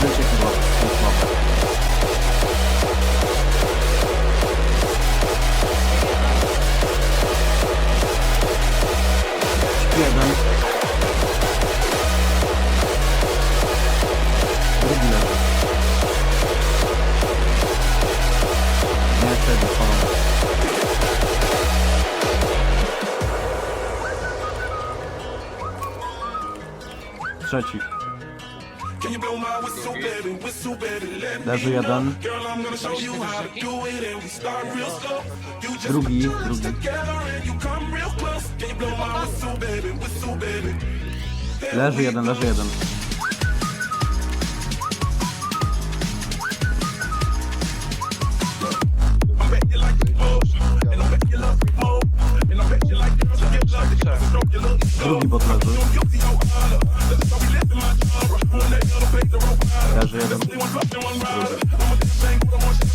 Życie chyba smutnowe. Śpiewem. Drugi level. Nie wtedy ponownie. Trzeci. Leży jeden. Drugi, drugi. Leży jeden, leży jeden. Drugi bot leży. One. I'm a dance thing, but I.